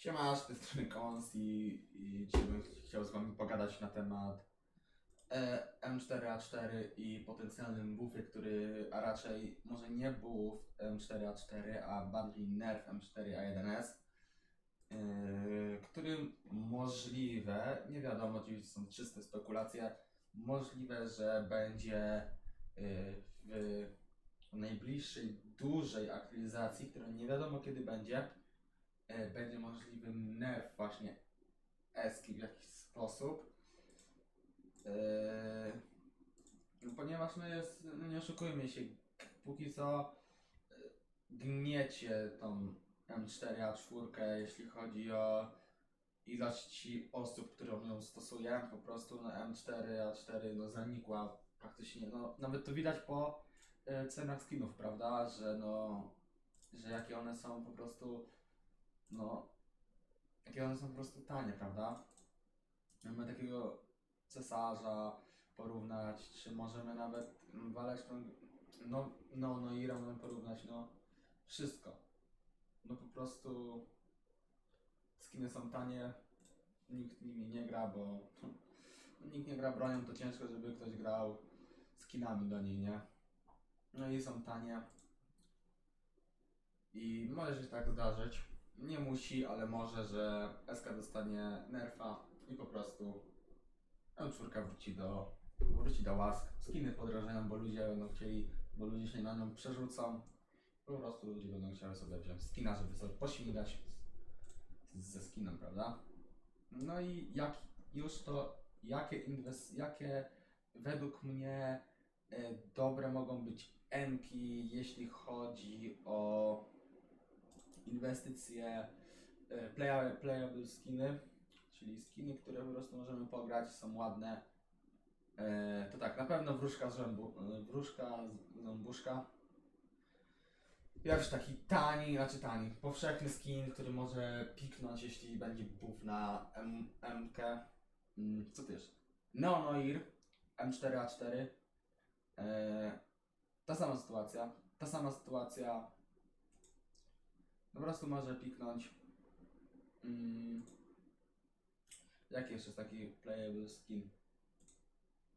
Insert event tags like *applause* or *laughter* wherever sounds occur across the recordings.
Siema, z tej strony Kons i, i dzisiaj bym chciał z wami pogadać na temat e, M4A4 i potencjalnym buffie, który, a raczej może nie buff M4A4, a bardziej nerf M4A1S, e, który możliwe, nie wiadomo, oczywiście są czyste spekulacje, możliwe, że będzie e, w najbliższej dużej aktualizacji, która nie wiadomo kiedy będzie, będzie możliwym nerf właśnie eski w jakiś sposób. E, no ponieważ no jest, no nie oszukujmy się, póki co e, gniecie tą M4A4, jeśli chodzi o ilości osób, które ją stosują, po prostu no M4A4 no zanikła praktycznie, no nawet to widać po e, cenach skinów, prawda, że no, że jakie one są po prostu, no, jakie one są po prostu tanie, prawda? Mamy takiego cesarza porównać, czy możemy nawet mm, waleczną, no, no, no i Iran porównać, no, wszystko. No po prostu skiny są tanie, nikt nimi nie gra, bo *laughs* nikt nie gra bronią, to ciężko, żeby ktoś grał skinami do niej, nie? No i są tanie. I może się tak zdarzyć. Nie musi, ale może, że SK dostanie nerfa i po prostu M4 wróci do, wróci do łask. Skiny podrażają, bo ludzie będą chcieli, bo ludzie się na nią przerzucą. Po prostu ludzie będą chciały sobie wziąć skina, żeby sobie pośmigać ze skinem, prawda? No i jak już to, jakie inwest, jakie według mnie e, dobre mogą być enki, jeśli chodzi o inwestycje e, playa, playable skiny, czyli skiny, które po prostu możemy pograć, są ładne. E, to tak, na pewno wróżka z rzębu, e, wróżka z zębuszka. Pierwszy taki tani, znaczy tani, powszechny skin, który może piknąć, jeśli będzie buff na M, MK. Mm, co to jest? Neonoir M4A4. E, ta sama sytuacja. Ta sama sytuacja. Po prostu może piknąć. Mm, jaki jeszcze jest taki playable skin?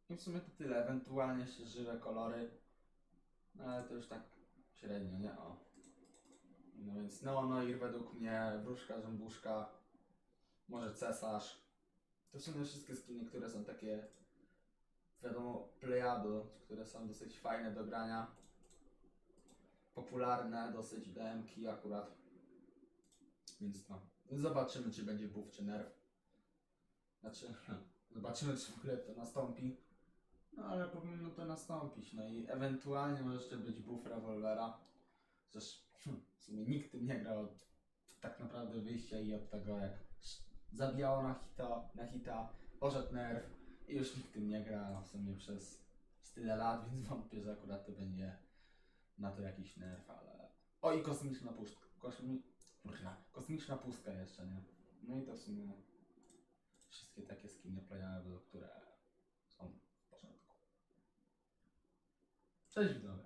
I w sumie to tyle. Ewentualnie jeszcze żywe kolory. No ale to już tak średnio, nie? O. No więc Neonoir według mnie, Wróżka, Rzębuszka, może Cesarz. To w sumie wszystkie skiny, które są takie, wiadomo, playable, które są dosyć fajne do grania. Popularne dosyć DMki akurat. Więc no. Zobaczymy, czy będzie buff, czy nerf. Znaczy, *laughs* zobaczymy, czy w ogóle to nastąpi. No ale powinno to nastąpić. No i ewentualnie może jeszcze być buff rewolwera. Chociaż hmm, w sumie nikt tym nie grał od tak naprawdę wyjścia i od tego jak zabijało na hita, na hita, poszedł nerf i już nikt tym nie gra w sumie przez tyle lat, *laughs* więc wątpię, że akurat to będzie na to jakiś nerf, ale... O i kosmiczna. Kosmi... Kosmiczna pustka jeszcze, nie? No i to w sumie wszystkie takie skiny playable, które są w porządku. Cześć widzowie.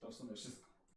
To w sumie wszystko.